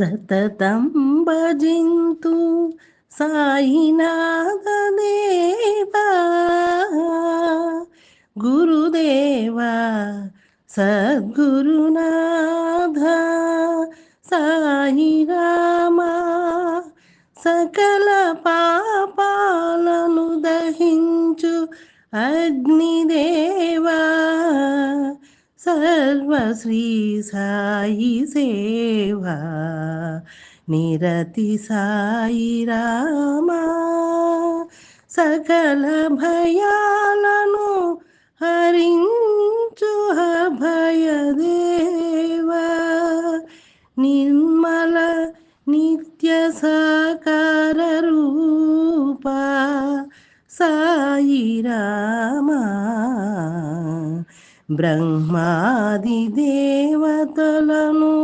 సతతం భజింతు సాయినాథదేవా గురుదేవా సద్గురునాథ సాయి రామా సకల పాపాలను దహించు అగ్నిదేవా. సర్వశ్రీ సాయి సేవా నిరతి సాయి రామా సకల భయాలను హరించు భయదేవా నిర్మల నిత్య సాకార రూప సాయి రామా బ్రహ్మ దేవతలను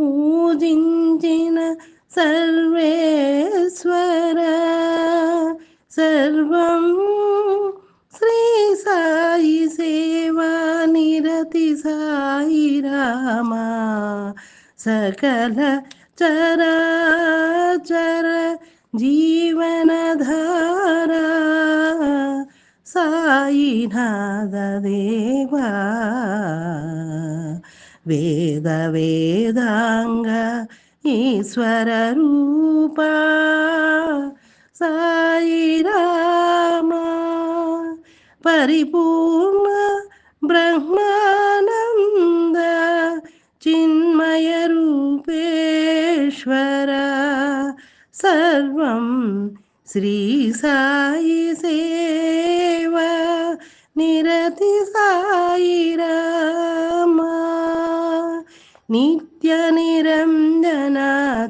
పూజించిన సర్వేశ్వర. సర్వం శ్రీ సాయి సేవా నిరతి సాయి రామా. సకల చరాచర జీవనధారా సాయినాథదేవా వేద వేదాంగ ఈశ్వర రూప సాయి పరిపూర్ణ బ్రహ్మానంద చిన్మయ రూపేశ్వర సర్వం శ్రీ సాయి నిరతి సాయి రామా నిత్య నిరంజన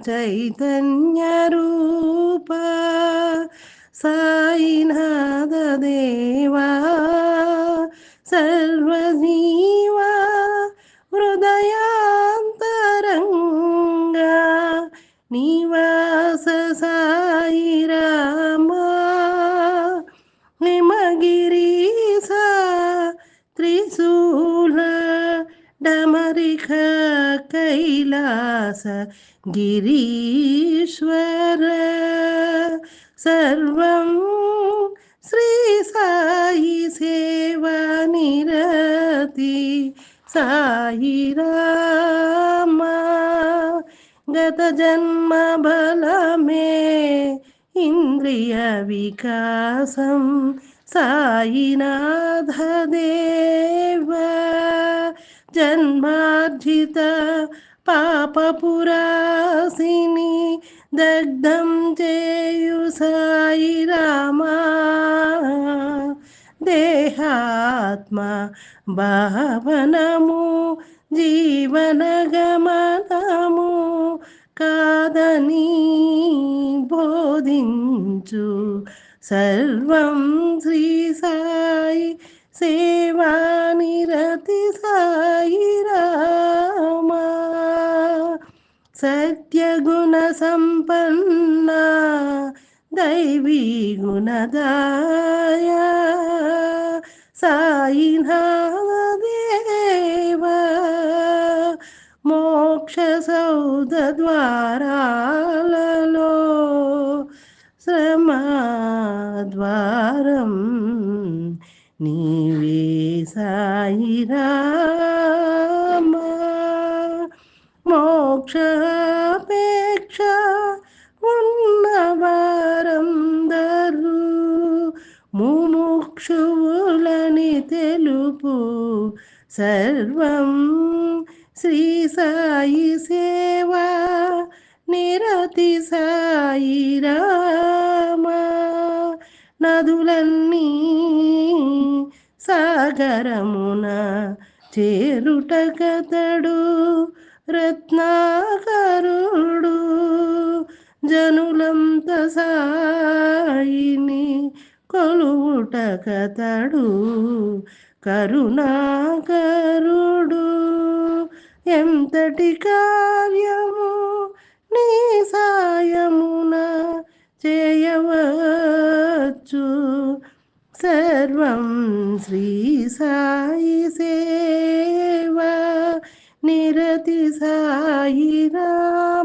చైతన్య రూప సాయినాథ కైలాస గిరీశ్వర సర్వం శ్రీ సాయి సేవా నిరతి సాయి రామా గత జన్మ పాపపురాసిని దగ్ధం చేయు సాయి రామా. దేహాత్మ భావనము జీవన గమనము కాదని బోధించు సర్వం శ్రీ సాయి సేవా నిరతి సాయి. సత్యగుణ సంపన్న దైవీ గుణదాయ సాయినాథదేవా మోక్ష సౌద ద్వారాలలో శ్రమద్వారం నీవే సాయి మోక్ష ముముక్షువులని తెలుపు సర్వం శ్రీ సాయి సేవా. నిరతి సాయి రామ. నదులన్నీ సాగరమున చేరుట కతడు రత్నాకరుడు జనులంత సాయి కొలువుట కతడు కరుణాకరుడు. ఎంతటి కార్యము నీ సాయమున చేయవచ్చు? సర్వం శ్రీ సాయి సేవ నిరతి సాయిరా